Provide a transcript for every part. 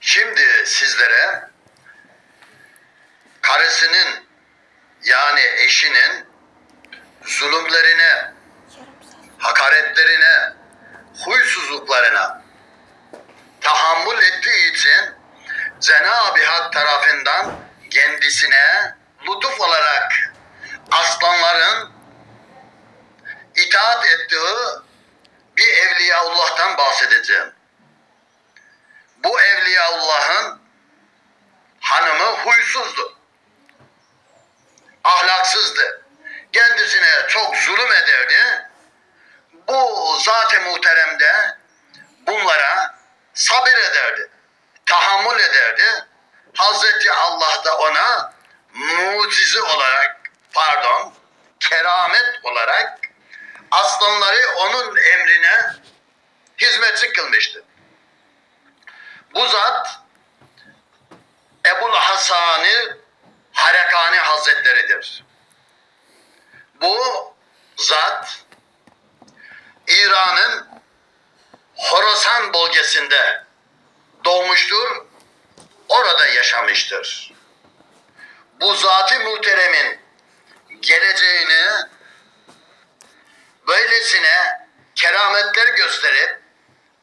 Şimdi sizlere karısının yani eşinin zulümlerine, hakaretlerine, huysuzluklarına tahammül ettiği için Cenab-ı Hak tarafından kendisine lütuf olarak aslanların itaat ettiği bir Evliyaullah'tan bahsedeceğim. Bu Evliyaullah'ın hanımı huysuzdu. Ahlaksızdı. Kendisine çok zulüm ederdi. Bu zat-ı muhteremde bunlara sabır ederdi. Tahammül ederdi. Hazreti Allah da ona mucize olarak pardon keramet olarak aslanları onun emrine hizmetçi kılmıştı. Bu zat Ebul Hasan'ı Harekani Hazretleri'dir. Bu zat İran'ın Horasan bölgesinde doğmuştur, orada yaşamıştır. Bu zat-ı muhteremin geleceğini böylesine kerametler gösterip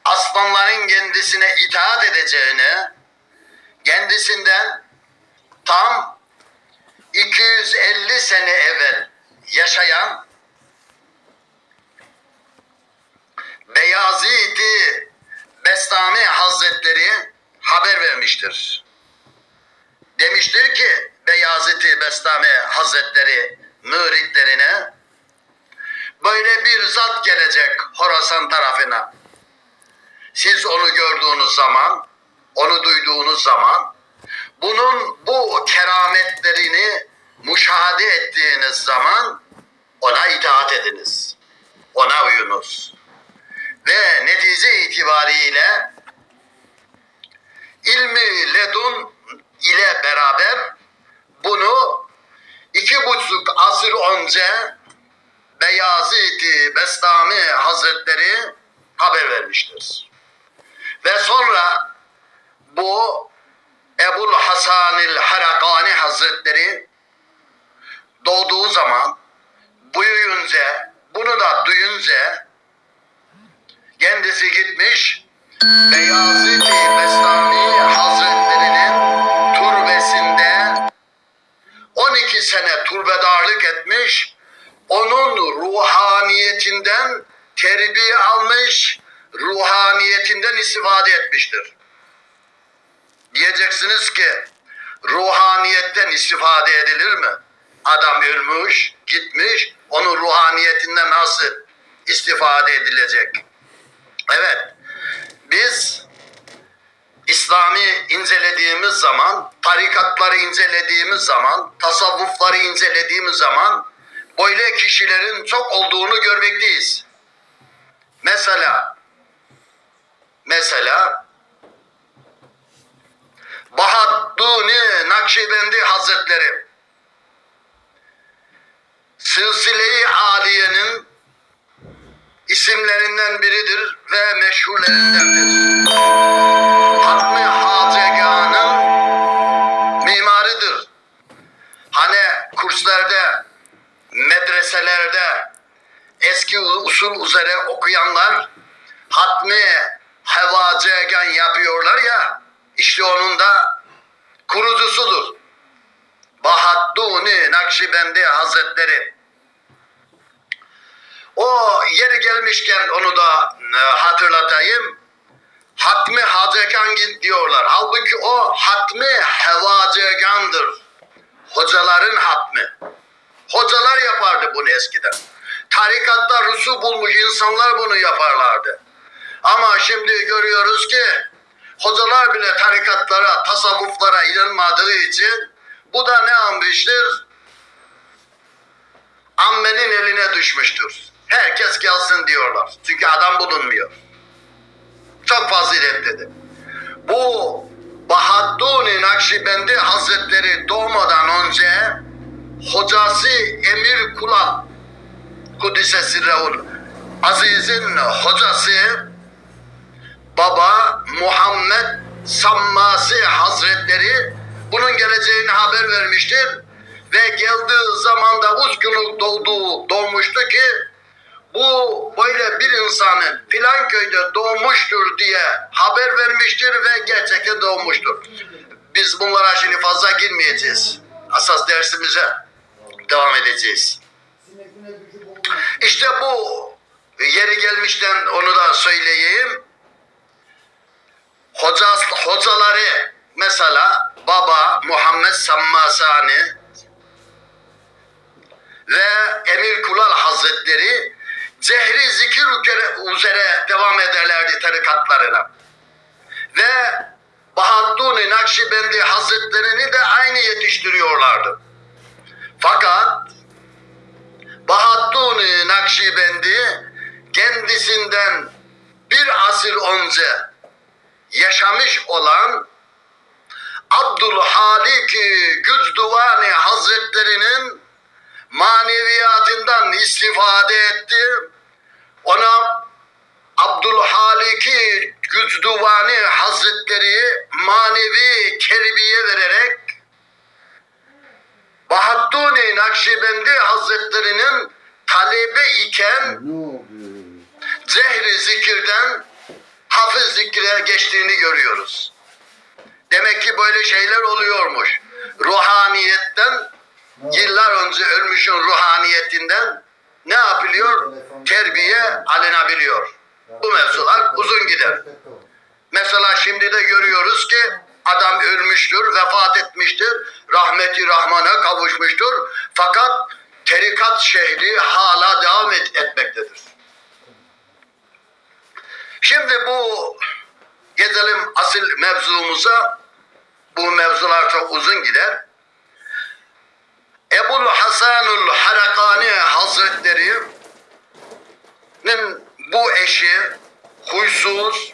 aslanların kendisine itaat edeceğini kendisinden tam 250 sene evvel yaşayan Beyazıt-ı Bestami Hazretleri haber vermiştir. Demiştir ki Beyazıt-ı Bestami Hazretleri müritlerine böyle bir zat gelecek Horasan tarafına. Siz onu gördüğünüz zaman, onu duyduğunuz zaman bunun bu kerametlerini müşahede ettiğiniz zaman ona itaat ediniz. Ona uyunuz. Ve netice itibariyle ilmi Diyeceksiniz ki ruhaniyetten istifade edilir mi? Adam ölmüş, gitmiş, onun ruhaniyetinden nasıl istifade edilecek? Evet, biz İslami incelediğimiz zaman, tarikatları incelediğimiz zaman, tasavvufları incelediğimiz zaman böyle kişilerin çok olduğunu görmekteyiz. Mesela mesela Bahadduni Nakşibendi Hazretleri Silsile-i Aliye'nin isimlerinden biridir ve meşhurlerindendir. Hatmi Hacega'nın mimarıdır. Hani kurslarda, medreselerde eski usul üzere okuyanlar hatmi hevacegan yapıyorlar ya işte onun da kurucusudur. Bahadduni Nakşibendi Hazretleri. O yeri gelmişken onu da e, hatırlatayım. Hatmi Hacegan diyorlar. Halbuki o hatmi hevacegandır. Hocaların hatmi. Hocalar yapardı bunu eskiden. Tarikatta rusu bulmuş insanlar bunu yaparlardı. Ama şimdi görüyoruz ki hocalar bile tarikatlara, tasavvuflara inanmadığı için bu da ne almıştır? Ammenin eline düşmüştür. Herkes gelsin diyorlar. Çünkü adam bulunmuyor. Çok faziletlidir. Bu Bahadduni Nakşibendi Hazretleri doğmadan önce hocası Emir Kulal Kudüs'e sirrehul Aziz'in hocası Baba Muhammed Sammasi Hazretleri bunun geleceğini haber vermiştir ve geldiği zamanda uzgunluk doğduğu doğmuştu ki bu böyle bir insanın filan köyde doğmuştur diye haber vermiştir ve gerçekten doğmuştur. Biz bunlara şimdi fazla girmeyeceğiz. Asas dersimize devam edeceğiz. İşte bu yeri gelmişten onu da söyleyeyim. Hoca, hocaları mesela Baba Muhammed Sammasani ve Emir Kulal Hazretleri cehri zikir üzere, devam ederlerdi tarikatlarına. Ve Bahaddun Nakşibendi Hazretlerini de aynı yetiştiriyorlardı. Fakat Bahaddun Nakşibendi kendisinden bir asır önce yaşamış olan Abdülhalik Güzduvani Hazretlerinin maneviyatından istifade etti. Ona Abdülhalik Güzduvani Hazretleri manevi terbiye vererek Bahadduni Nakşibendi Hazretlerinin talebe iken zehri zikirden hafız zikre geçtiğini görüyoruz. Demek ki böyle şeyler oluyormuş. Ruhaniyetten yıllar önce ölmüşün ruhaniyetinden ne yapılıyor? Terbiye alınabiliyor. Bu mevzular uzun gider. Mesela şimdi de görüyoruz ki adam ölmüştür, vefat etmiştir, rahmeti Rahman'a kavuşmuştur. Fakat terikat şehri hala devam mevzumuza. Bu mevzular çok uzun gider. Ebul Hasanul Harakani Hazretleri'nin bu eşi huysuz,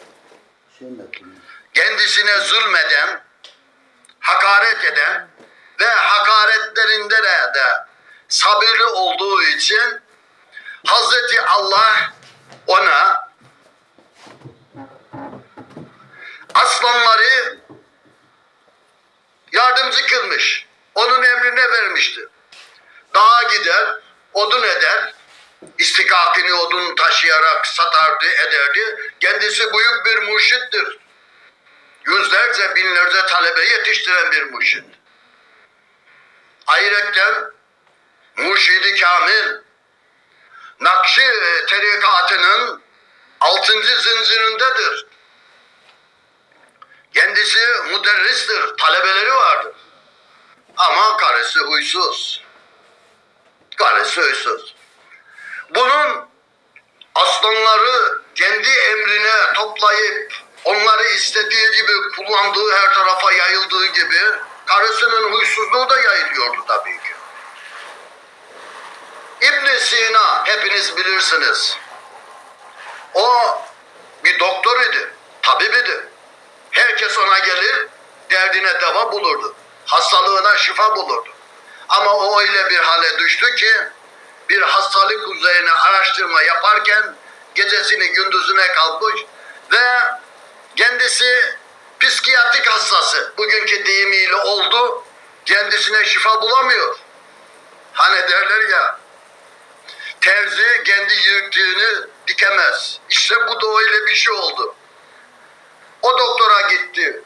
kendisine zulmeden, hakaret eden ve hakaretlerinde de, de sabırlı olduğu için Hazreti Allah ona aslanları yardımcı kılmış. Onun emrine vermişti. Dağa gider, odun eder, istikakini odun taşıyarak satardı, ederdi. Kendisi büyük bir murşittir. Yüzlerce, binlerce talebe yetiştiren bir murşit. Ayrıca Murşidi Kamil Nakşi tarikatının altıncı zincirindedir. Kendisi müderristir, talebeleri vardır. Ama karısı huysuz. Karısı huysuz. Bunun aslanları kendi emrine toplayıp onları istediği gibi kullandığı her tarafa yayıldığı gibi karısının huysuzluğu da yayılıyordu tabii ki. ibn Sina hepiniz bilirsiniz. O bir doktor idi, tabip idi. Herkes ona gelir, derdine deva bulurdu. Hastalığına şifa bulurdu. Ama o öyle bir hale düştü ki bir hastalık üzerine araştırma yaparken gecesini gündüzüne kalkmış ve kendisi psikiyatrik hastası bugünkü deyimiyle oldu kendisine şifa bulamıyor. Hani derler ya terzi kendi yırttığını dikemez. İşte bu da öyle bir şey oldu. O doktora gitti.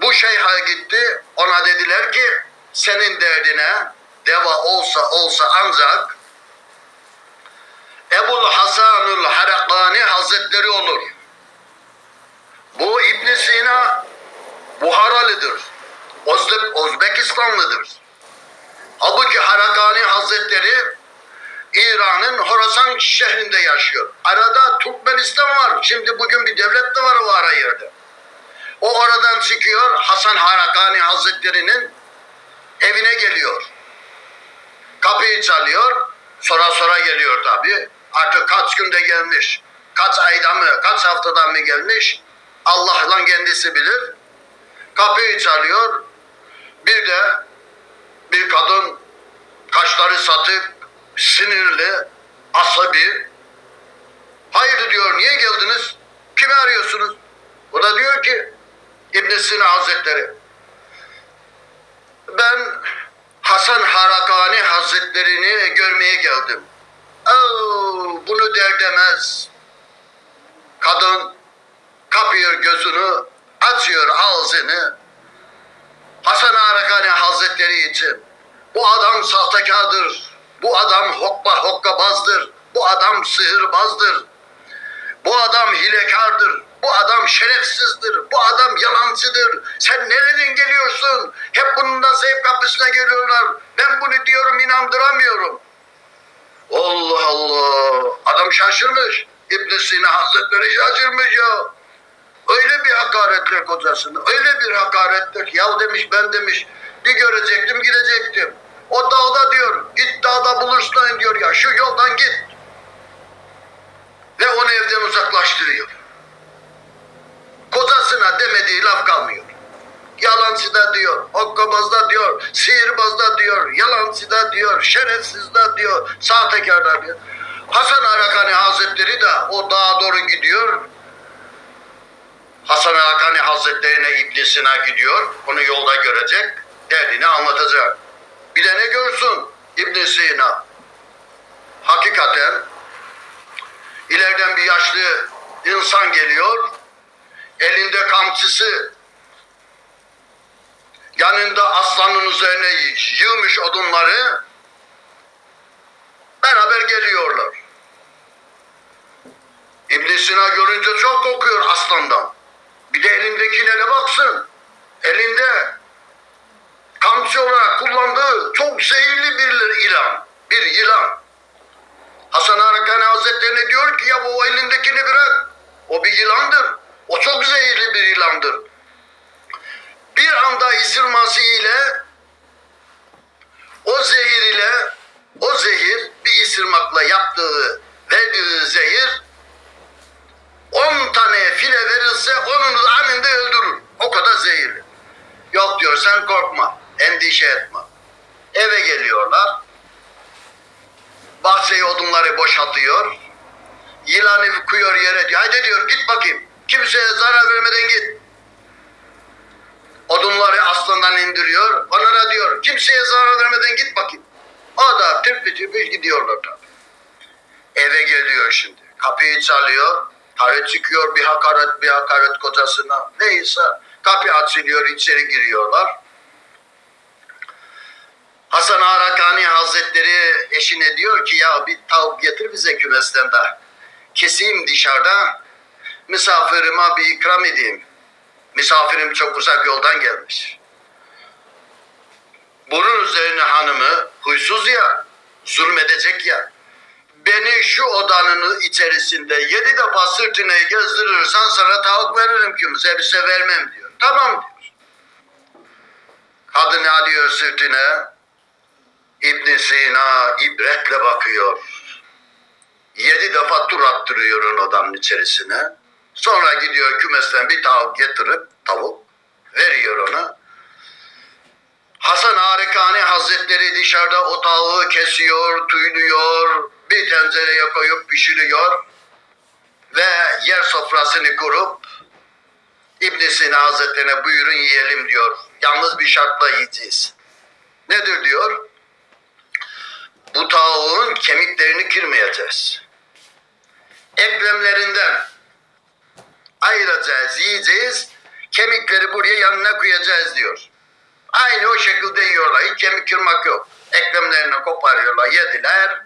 Bu şeyha gitti. Ona dediler ki senin derdine deva olsa olsa ancak Ebul Hasanul Harakani Hazretleri olur. Bu İbn Sina Buharalıdır. Özbek, Özbekistanlıdır. Halbuki Harakani Hazretleri İran'ın Horasan şehrinde yaşıyor. Arada Türkmenistan var. Şimdi bugün bir devlet de var o ara yerde. O oradan çıkıyor Hasan Harakani Hazretleri'nin evine geliyor. Kapıyı çalıyor. Sonra sonra geliyor tabii. Artık kaç günde gelmiş. Kaç ayda mı, kaç haftadan mı gelmiş? Allah'la kendisi bilir. Kapıyı çalıyor. Bir de bir kadın kaşları satık, sinirli, asabi Hayır diyor niye geldiniz? Kimi arıyorsunuz? O da diyor ki İbn Sina Hazretleri ben Hasan Harakani Hazretlerini görmeye geldim. Oo, bunu der demez. Kadın kapıyor gözünü, açıyor ağzını. Hasan Harakani Hazretleri için bu adam sahtekardır. Bu adam hokka hokkabazdır. Bu adam sihirbazdır. Bu adam hilekardır. Bu adam şerefsizdir. Bu adam yalancıdır. Sen nereden geliyorsun? Hep bunun zevk kapısına geliyorlar. Ben bunu diyorum inandıramıyorum. Allah Allah. Adam şaşırmış. İbn Sina Hazretleri şaşırmış ya. Öyle bir hakaretler kocasını. Öyle bir hakaretler. Ya demiş ben demiş bir görecektim gidecektim. O dağda diyor. Git dağda bulursun diyor ya. Şu yoldan git. Ve onu evden uzaklaştırıyor. Kocasına demediği laf kalmıyor. Yalancı da diyor, hokkabaz da diyor, sihirbaz da diyor, yalancı da diyor, şerefsiz de diyor, sahtekar da diyor. Hasan Arakani Hazretleri de o dağa doğru gidiyor. Hasan Arakani Hazretlerine iblisine gidiyor. Onu yolda görecek. Derdini anlatacak. Bir de ne görsün İbn Sina? Hakikaten ileriden bir yaşlı insan geliyor. Elinde kamçısı. Yanında aslanın üzerine yığmış odunları. Beraber geliyorlar. İbn Sina görünce çok korkuyor aslandan. Bir de elindekine ne baksın. Elinde kamçı olarak kullandığı çok zehirli bir ilan. Bir yılan. Hasan Harakani Hazretlerine diyor ki ya o elindekini bırak. O bir yılandır. O çok zehirli bir yılandır. Bir anda ısırması ile o zehir ile o zehir bir ısırmakla yaptığı verdiği zehir 10 tane file verilse onun anında öldürür. O kadar zehirli. Yok diyor sen korkma. Endişe etme. Eve geliyorlar. Bahçeyi odunları boşaltıyor. Yılanı koyuyor yere diyor. Haydi diyor git bakayım. Kimseye zarar vermeden git. Odunları aslandan indiriyor. Onlara diyor kimseye zarar vermeden git bakayım. O da tıpkı tıpkı gidiyorlar tabii. Eve geliyor şimdi. Kapıyı çalıyor. Tarih çıkıyor bir hakaret bir hakaret kocasına. Neyse kapı açılıyor içeri giriyorlar. Hasan Arakani Hazretleri eşine diyor ki ya bir tavuk getir bize kümesten de keseyim dışarıda misafirime bir ikram edeyim. Misafirim çok uzak yoldan gelmiş. Bunun üzerine hanımı huysuz ya, zulmedecek ya. Beni şu odanın içerisinde yedi defa sırtını gezdirirsen sana tavuk veririm kimse bir şey vermem diyor. Tamam diyor. Kadın alıyor sırtına. İbn Sina ibretle bakıyor. Yedi defa tur attırıyor onun odanın içerisine. Sonra gidiyor kümesten bir tavuk getirip tavuk veriyor ona. Hasan Harikani Hazretleri dışarıda o tavuğu kesiyor, tüylüyor, bir tencereye koyup pişiriyor ve yer sofrasını kurup İbn Sina Hazretlerine buyurun yiyelim diyor. Yalnız bir şartla yiyeceğiz. Nedir diyor? Bu tavuğun kemiklerini kırmayacağız. Eklemlerinden ayıracağız, yiyeceğiz. Kemikleri buraya yanına koyacağız diyor. Aynı o şekilde yiyorlar. Hiç kemik kırmak yok. Eklemlerini koparıyorlar, yediler.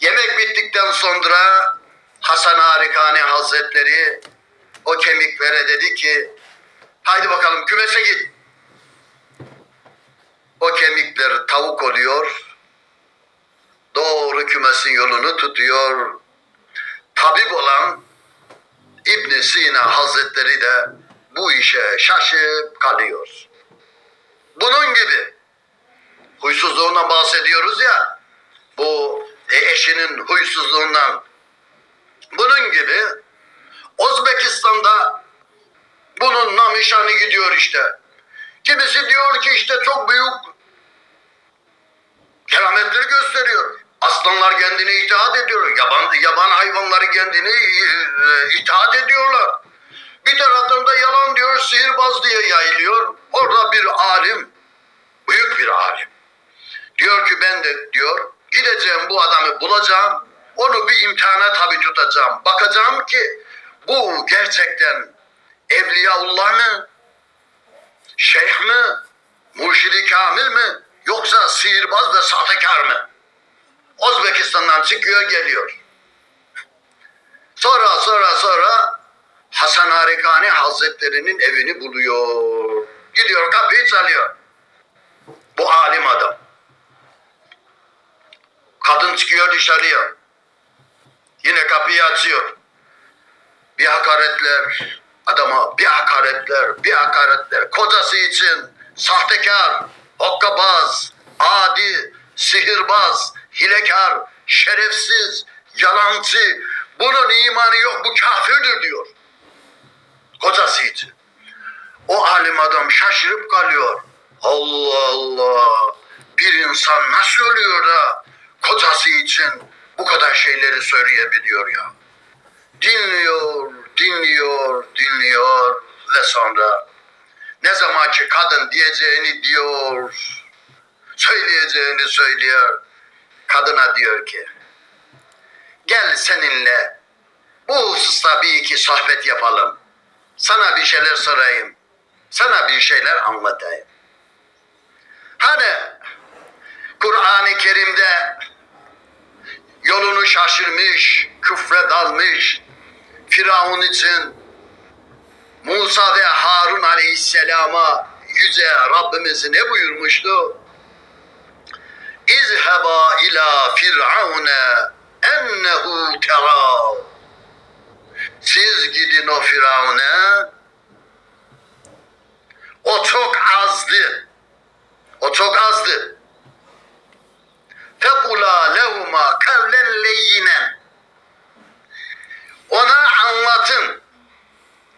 Yemek bittikten sonra Hasan Harikani Hazretleri o kemiklere dedi ki haydi bakalım kümese git. O kemikler tavuk oluyor. Doğru kümesin yolunu tutuyor. Tabip olan İbn Sina Hazretleri de bu işe şaşıp kalıyor. Bunun gibi huysuzluğundan bahsediyoruz ya bu e, eşinin huysuzluğundan bunun gibi Özbekistan'da bunun namişanı gidiyor işte. Kimisi diyor ki işte çok büyük kerametleri gösteriyor. Aslanlar kendine itaat ediyor. Yaban, yaban hayvanları kendini e, itaat ediyorlar. Bir taraftan da yalan diyor, sihirbaz diye yayılıyor. Orada bir alim, büyük bir alim. Diyor ki ben de diyor gideceğim bu adamı bulacağım. Onu bir imtihana tabi tutacağım. Bakacağım ki bu gerçekten Evliyaullah mı? Şeyh mi? Murşidi kamil mi? Yoksa sihirbaz ve sahtekar mı? Özbekistan'dan çıkıyor geliyor. Sonra sonra sonra Hasan Harikani Hazretleri'nin evini buluyor. Gidiyor kapıyı çalıyor. Bu alim adam. Kadın çıkıyor dışarıya. Yine kapıyı açıyor. Bir hakaretler adama, bir hakaretler, bir hakaretler. Kocası için sahtekar, hokkabaz, adi, sihirbaz, hilekar, şerefsiz, yalancı. Bunun imanı yok, bu kafirdir diyor. Kocası için. O alim adam şaşırıp kalıyor. Allah Allah. Bir insan nasıl ölüyor da kocası için bu kadar şeyleri söyleyebiliyor ya. Dinliyor, dinliyor, dinliyor ve sonra ne zaman ki kadın diyeceğini diyor, söyleyeceğini söylüyor. Kadına diyor ki, gel seninle bu hususta bir iki sohbet yapalım. Sana bir şeyler sorayım. Sana bir şeyler anlatayım. Hani Kur'an-ı Kerim'de yolunu şaşırmış, küfre dalmış, Firavun için Musa ve Harun aleyhisselama yüce Rabbimiz ne buyurmuştu? İzheba ila firavune ennehu tera. Siz gidin o Firavun'a. O çok azdı. O çok azdı. Fekula lehuma kavlen leyyinen. Ona anlatın.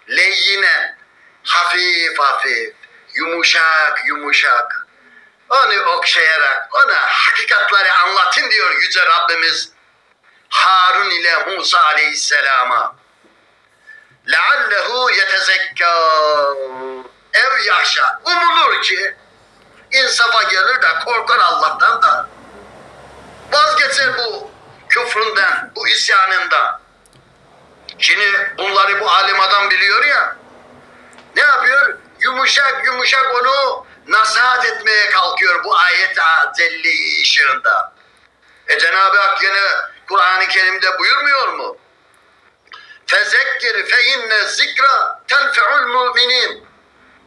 Leyyinen. Hafif hafif. Yumuşak yumuşak. Onu okşayarak ona hakikatleri anlatın diyor Yüce Rabbimiz. Harun ile Musa aleyhisselama. لَعَلَّهُ يَتَزَكَّى Ev yaşa. Umulur ki insafa gelir de korkar Allah'tan da vazgeçer bu küfründen, bu isyanından. Şimdi bunları bu alim adam biliyor ya. Ne yapıyor? Yumuşak yumuşak onu nasihat etmeye kalkıyor bu ayet celli ışığında. E Cenab-ı Hak yine Kur'an-ı Kerim'de buyurmuyor mu? Fezekkir fe inne zikra tenfe'ul müminin.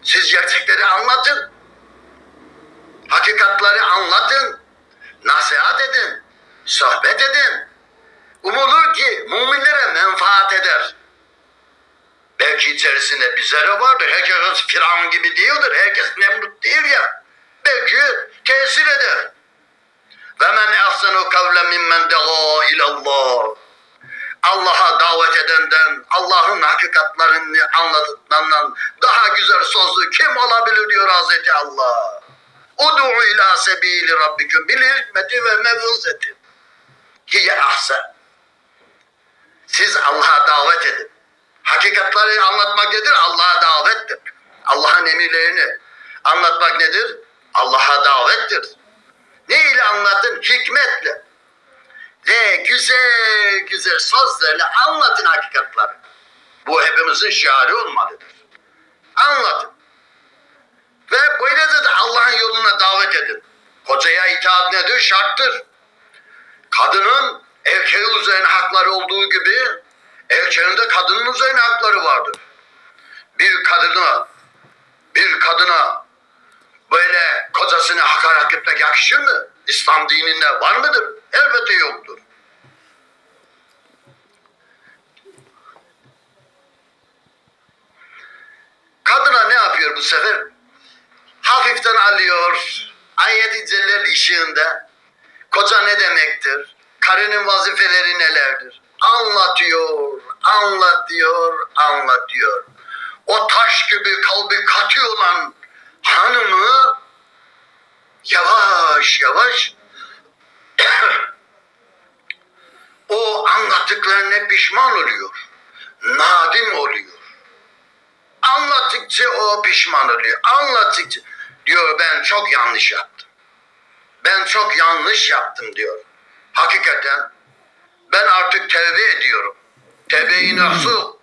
Siz gerçekleri anlatın. Hakikatleri anlatın. Nasihat edin. Sohbet edin. Umulur ki müminlere menfaat eder. Belki içerisinde bir zerre vardır. Herkes Firavun gibi değildir. Herkes Nemrut değil ya. Belki tesir eder. Ve men ehsenu kavlen mimmen dega ilallah. Allah'a davet edenden, Allah'ın hakikatlerini anlatılandan daha güzel sözlü kim olabilir diyor Hazreti Allah. Udu'u ila sebili rabbikum bil hikmeti ve mevzeti. Hiye ahsen. Siz Allah'a davet edin. Hakikatleri anlatmak nedir? Allah'a davettir. Allah'ın emirlerini anlatmak nedir? Allah'a davettir. Ne ile anlatın? Hikmetle. Ve güzel güzel sözlerle anlatın hakikatleri. Bu hepimizin şiarı olmalıdır. Anlatın. Ve böylece de Allah'ın yoluna davet edin. Kocaya itaat nedir? Şarttır. Kadının erkeği üzerine hakları olduğu gibi erkeğin de kadının üzerine hakları vardır. Bir kadına bir kadına böyle kocasını hakaret etmek yakışır mı? İslam dininde var mıdır? Elbette yoktur. Kadına ne yapıyor bu sefer? Hafiften alıyor. Ayet-i Celal ışığında koca ne demektir? Karının vazifeleri nelerdir? Anlatıyor, anlatıyor, anlatıyor. O taş gibi kalbi katı olan hanımı yavaş yavaş o anlattıklarına pişman oluyor. Nadim oluyor. Anlattıkça o pişman oluyor. Anlattıkça diyor ben çok yanlış yaptım. Ben çok yanlış yaptım diyor. Hakikaten ben artık tevbe ediyorum. Tevbe-i nasuh.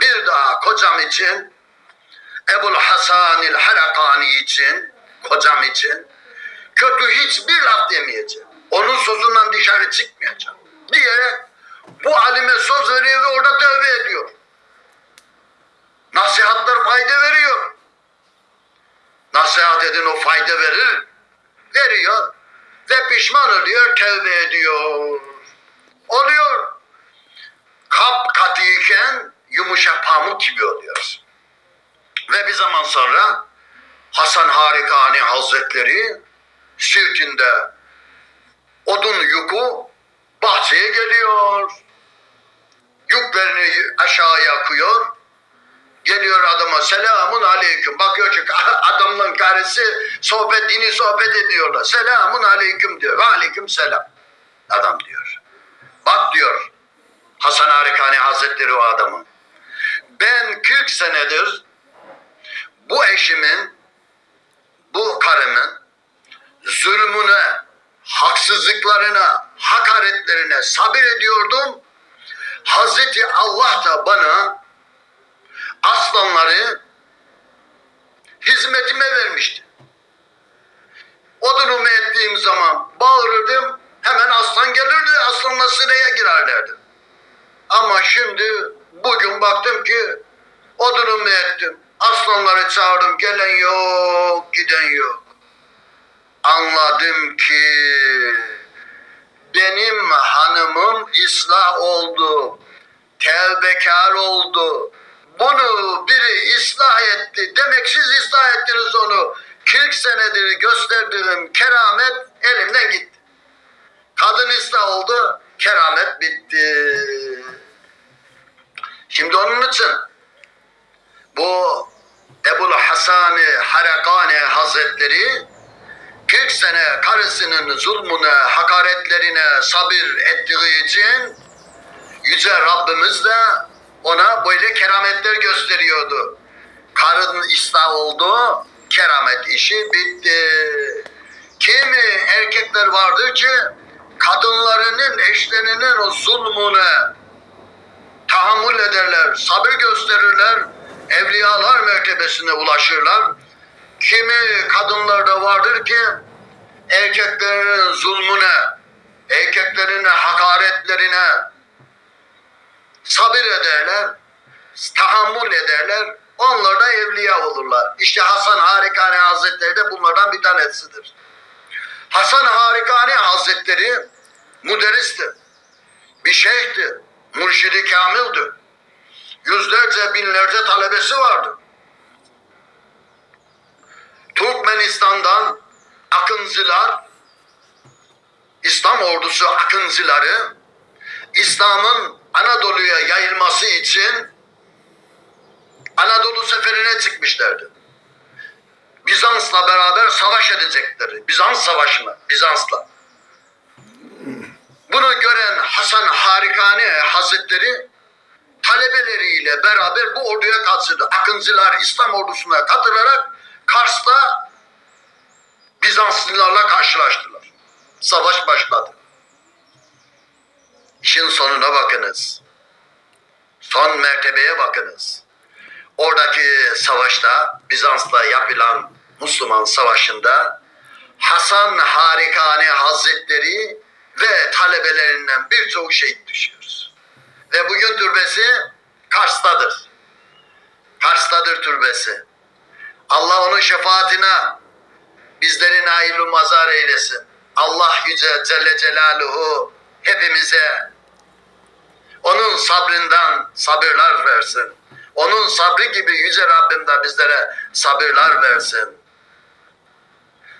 Bir daha kocam için Ebul Hasanil Harakani için kocam için kötü hiçbir laf demeyeceğim. Onun sözünden dışarı çıkmayacağım. Diyerek bu alime söz veriyor ve orada tövbe ediyor. Nasihatler fayda veriyor. Nasihat edin o fayda verir. Veriyor. Ve pişman oluyor, tövbe ediyor. Oluyor. Kap katıyken yumuşak pamuk gibi oluyorsun. Ve bir zaman sonra Hasan Harikani Hazretleri sirtinde odun yuku bahçeye geliyor. Yüklerini aşağıya koyuyor. Geliyor adama selamun aleyküm. Bakıyor ki adamın karısı sohbet, dini sohbet ediyorlar. Selamun aleyküm diyor. Ve aleyküm selam. Adam diyor. Bak diyor Hasan Harikani Hazretleri o adamın. Ben 40 senedir bu eşimin, bu karımın zulmüne, haksızlıklarına, hakaretlerine sabır ediyordum. Hazreti Allah da bana aslanları hizmetime vermişti. Odunumu ettiğim zaman bağırırdım, hemen aslan gelirdi, aslanla sıraya girerlerdi. Ama şimdi bugün baktım ki odunumu ettim. Aslanları çağırdım, gelen yok, giden yok. Anladım ki benim hanımım ıslah oldu, tevbekar oldu. Bunu biri ıslah etti. Demek siz ıslah ettiniz onu. 40 senedir gösterdiğim keramet elimden gitti. Kadın ıslah oldu, keramet bitti. Şimdi onun için bu Ebul Hasan Harakani Hazretleri 40 sene karısının zulmüne, hakaretlerine sabır ettiği için Yüce Rabbimiz de ona böyle kerametler gösteriyordu. Karın ıslah oldu, keramet işi bitti. Kimi erkekler vardır ki kadınlarının, eşlerinin o zulmüne tahammül ederler, sabır gösterirler, evliyalar mertebesine ulaşırlar. Kimi kadınlarda vardır ki erkeklerin zulmüne, erkeklerin hakaretlerine sabır ederler, tahammül ederler. Onlar da evliya olurlar. İşte Hasan Harikani Hazretleri de bunlardan bir tanesidir. Hasan Harikani Hazretleri müderristi. Bir şeyhti. Mürşidi kamildi. Yüzlerce binlerce talebesi vardı. Türkmenistan'dan akıncılar, İslam ordusu akıncıları, İslam'ın Anadolu'ya yayılması için Anadolu seferine çıkmışlardı. Bizans'la beraber savaş edecekleri. Bizans savaşı mı? Bizans'la. Bunu gören Hasan Harikani Hazretleri talebeleriyle beraber bu orduya katıldı. Akıncılar İslam ordusuna katılarak Kars'ta Bizanslılarla karşılaştılar. Savaş başladı. İşin sonuna bakınız. Son mertebeye bakınız. Oradaki savaşta Bizans'la yapılan Müslüman savaşında Hasan Harikani Hazretleri ve talebelerinden birçok şehit düşüyoruz. Ve bugün türbesi Kars'tadır. Kars'tadır türbesi. Allah onun şefaatine bizlerin hayırlı mazar eylesin. Allah Yüce Celle Celaluhu hepimize onun sabrından sabırlar versin. Onun sabrı gibi Yüce Rabbim de bizlere sabırlar versin.